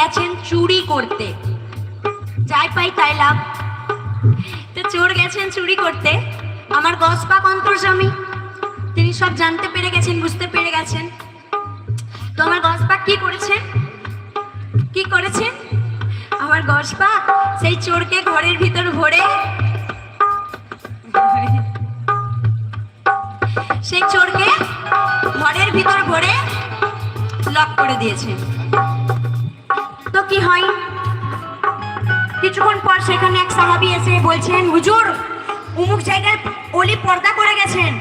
গেছেন চুরি করতে। যাই পাই তাই লাভ। তো চোর গেছেন চুরি করতে। আমার গসপাক অন্তর্জামী তিনি সব জানতে পেরে গেছেন, বুঝতে পেরে গেছেন। তো আমার গসপাক কি করেছেন কি করেছেন আমার গসপাক সেই চোরকে ঘরের ভিতর ভরে সেই চোরকে ঘরের ভিতর ভরে লক করে দিয়েছে। কি হয়? কিছুক্ষণ পর সেখানে এক সাহাবি এসে বলছেন, হুজুর, উমুক জায়গায় অলি পর্দা করে গেছেন।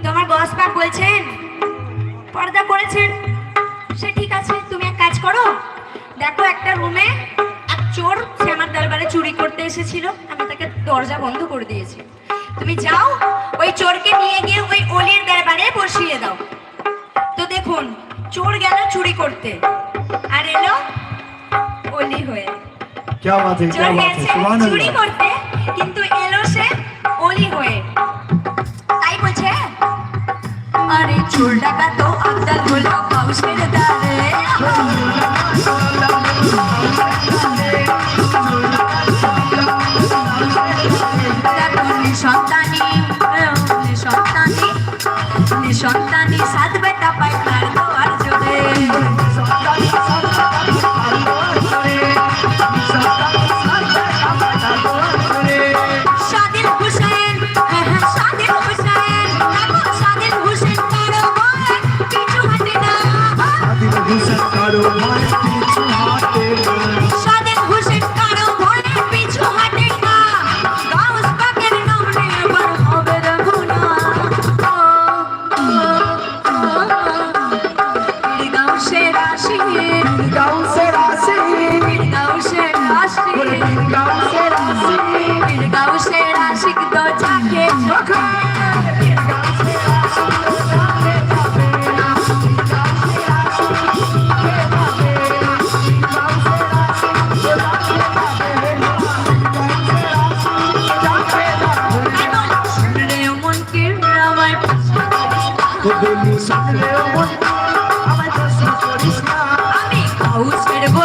তো আমার গসপাক বলছেন, পর্দা করেছেন? সে ঠিক আছে, তুমি এক কাজ করো। দেখো একটা রুমে এক চোর, সে আমার দরবারে চুরি করতে এসেছিল, আমি তাকে দরজা বন্ধ করে দিয়েছি। তুমি যাও, ওই চোরকে নিয়ে গিয়ে ওই অলির দরবারে বসিয়ে দাও। তো দেখুন, চোর গেল চুরি করতে। আর এলো অলি হয়ে क्या बात है क्या চোর बात है গেছে सुभान চুরি अल्लाह করতে কিন্তু এলো সে অলি হয়ে তাই বলছে আরে চোর টাকা তো আবদাল হলো কাউসের দ্বারে দেখো আমার কাছে করিস না আমি গাউসের গোলাম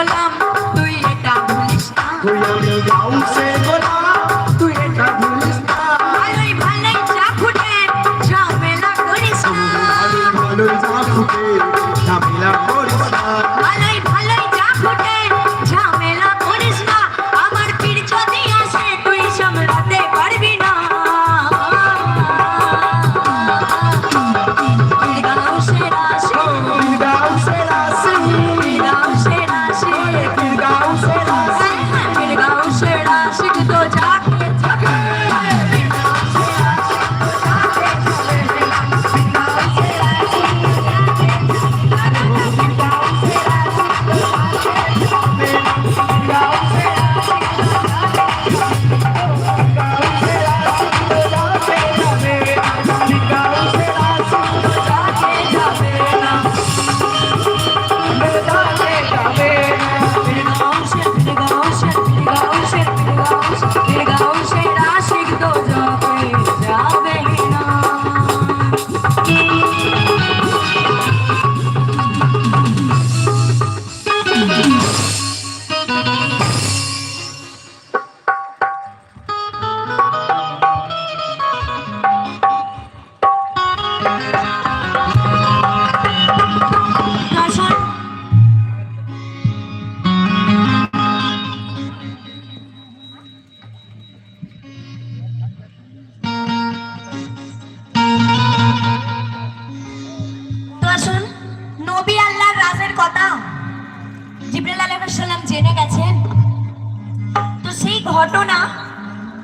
ঘটনা,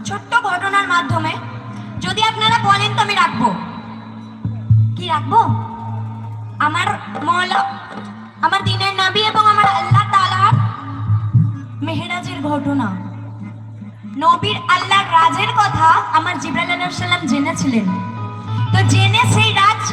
ছোট্ট ঘটনার মাধ্যমে যদি আপনারা বলেন তো আমি রাখব। কি রাখব? আমার মৌলা, আমার দিনের নবী এবং আমার আল্লাহ তাআলার মেহেরাজের ঘটনা। নবীর আল্লাহর রাজের কথা আমার জিব্রাইল আলাইহিস জেনেছিলেন। তো জেনে সেই Raj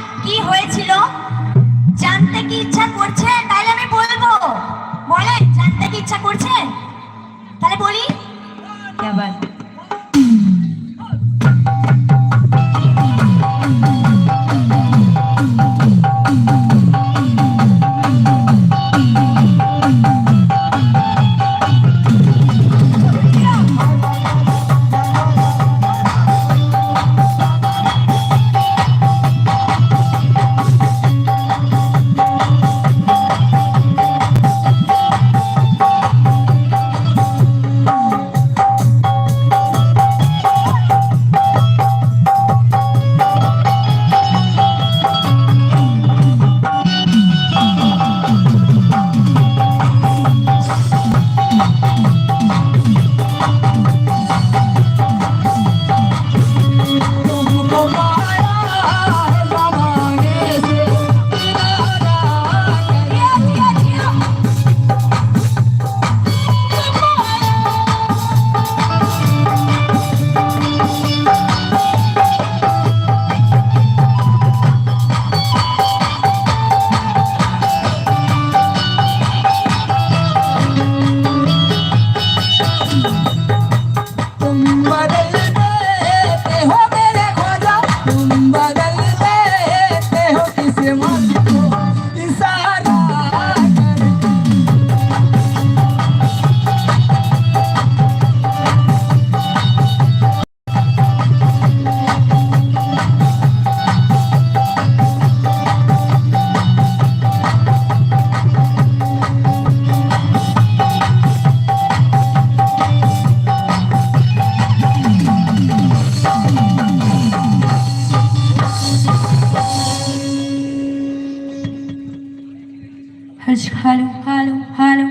hello hello hello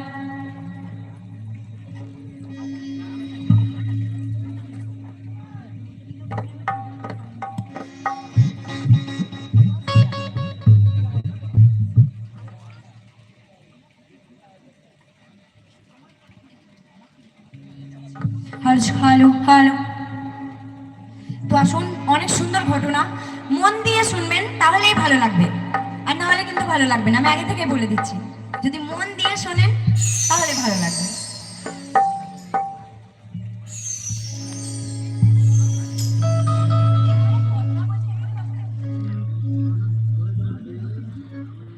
hello hello তো আসুন, অনেক সুন্দর ঘটনা। মন দিয়ে শুনবেন, তাহলেই ভালো লাগবে। আর না হলে কিন্তু ভালো লাগবে না। আমি আগে থেকে বলে দিচ্ছি। যদি মন দিয়ে শোনেন তাহলে ভালো লাগবে।